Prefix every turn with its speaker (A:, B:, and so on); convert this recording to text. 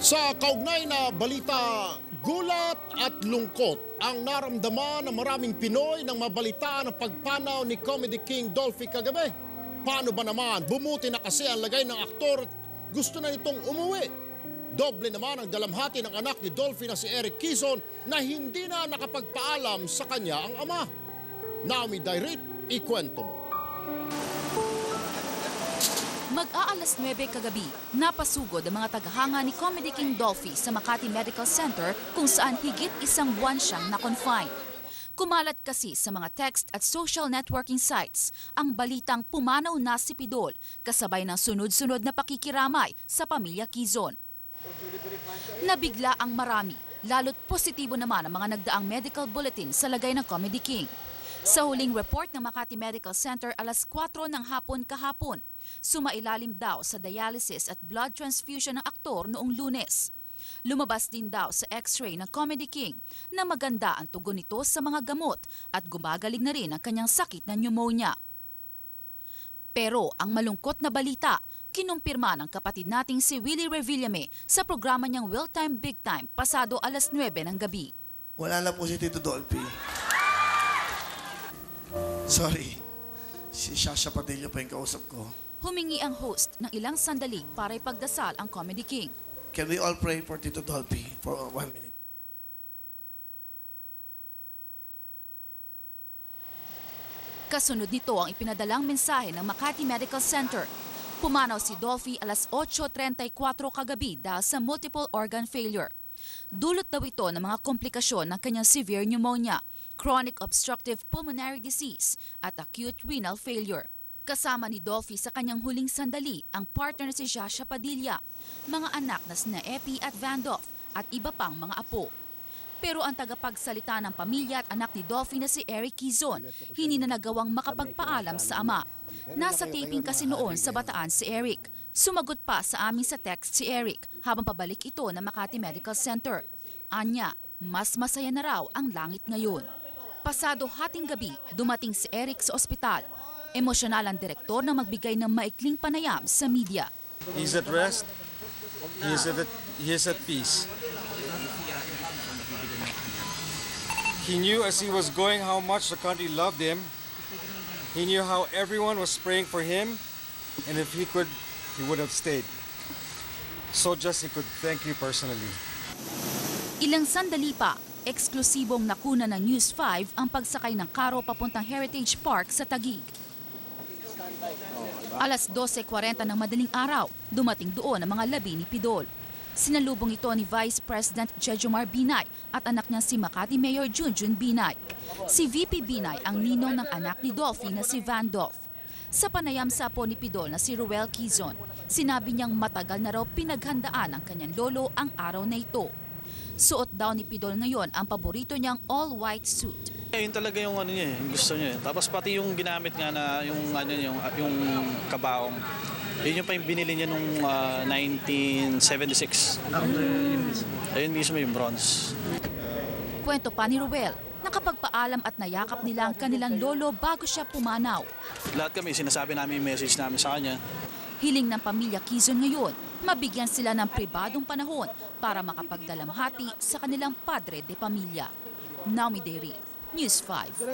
A: Sa kaugnay na balita, gulat at lungkot ang naramdaman ng maraming Pinoy nang mabalita ang pagpanaw ni Comedy King Dolphy kagabi. Paano ba naman? Bumuti na kasi ang lagay ng aktor at gusto na nitong umuwi. Doble naman ang dalamhati ng anak ni Dolphy na si Eric Kison na hindi na nakapagpaalam sa kanya ang ama. Naomi Dairit, ikwento mo.
B: Mag-aalas 9 kagabi, napasugod ang mga tagahanga ni Comedy King Dolphy sa Makati Medical Center kung saan higit isang buwan siyang na-confine. Kumalat kasi sa mga text at social networking sites ang balitang pumanaw na si Pidol kasabay ng sunod-sunod na pakikiramay sa pamilya Kizon. Nabigla ang marami, lalo't positibo naman ang mga nagdaang medical bulletin sa lagay ng Comedy King. Sa huling report ng Makati Medical Center alas 4 ng hapon kahapon, sumailalim daw sa dialysis at blood transfusion ng aktor noong lunes. Lumabas din daw sa x-ray ng Comedy King na maganda ang tugon nito sa mga gamot at gumagaling na rin ang kanyang sakit na pneumonia. Pero ang malungkot na balita, kinumpirma ng kapatid nating si Willie Revillame sa programa niyang Will Time Big Time pasado alas 9 ng gabi.
C: Wala na po si Tito Dolphy. Sorry. Si Shasha Padilla pa yung kausap ko.
B: Humingi ang host ng ilang sandali para ipagdasal ang Comedy King.
C: Can we all pray for Tito Dolphy for one minute?
B: Kasunod nito ang ipinadalang mensahe ng Makati Medical Center. Pumanaw si Dolphy alas 8.34 kagabi dahil sa multiple organ failure. Dulot daw ito ng mga komplikasyon ng kanyang severe pneumonia, chronic obstructive pulmonary disease at acute renal failure. Kasama ni Dolphy sa kanyang huling sandali ang partner na si Jasha Padilla, mga anak na sina Epi at Vandoff at iba pang mga apo. Pero ang tagapagsalita ng pamilya at anak ni Dolphy na si Eric Kizon, hindi na nagawang makapagpaalam sa ama. Nasa taping kasi noon sa bataan si Eric. Sumagot pa sa amin sa text si Eric habang pabalik ito ng Makati Medical Center. Anya, mas masaya na raw ang langit ngayon. Pasado hating gabi, dumating si Eric sa ospital. Emosyonal ang direktor na magbigay ng maikling panayam sa media.
D: He's at rest. He is at, he is at peace. He knew as he was going how much the country loved him. He knew how everyone was praying for him. And if he could, he would have stayed. So just he could thank you personally.
B: Ilang sandali pa, eksklusibong nakuna ng News 5 ang pagsakay ng karo papuntang Heritage Park sa Taguig. Alas 12.40 ng madaling araw, dumating doon ang mga labi ni Pidol. Sinalubong ito ni Vice President Jejomar Binay at anak niya si Makati Mayor Junjun Binay. Si VP Binay ang ninong ng anak ni Dolphy na si Van Doff. Sa panayam sa po ni Pidol na si Ruel Quizon, sinabi niyang matagal na raw pinaghandaan ng kanyang lolo ang araw na ito. Suot daw ni Pidol ngayon ang paborito niyang all-white suit.
E: Eh, yun talaga yung ano niya, eh, yung gusto niya. eh. Tapos pati yung ginamit nga na yung ano yung yung kabaong. Yun yung pa yung binili niya nung ah, 1976. Ayun mismo yung bronze.
B: Kwento pa ni Ruel, nakapagpaalam at nayakap nila ang kanilang lolo bago siya pumanaw.
E: Lahat kami sinasabi namin yung message namin sa kanya.
B: Hiling ng pamilya Kizon ngayon, mabigyan sila ng pribadong panahon para makapagdalamhati sa kanilang padre de pamilya. Naomi Deri, News 5.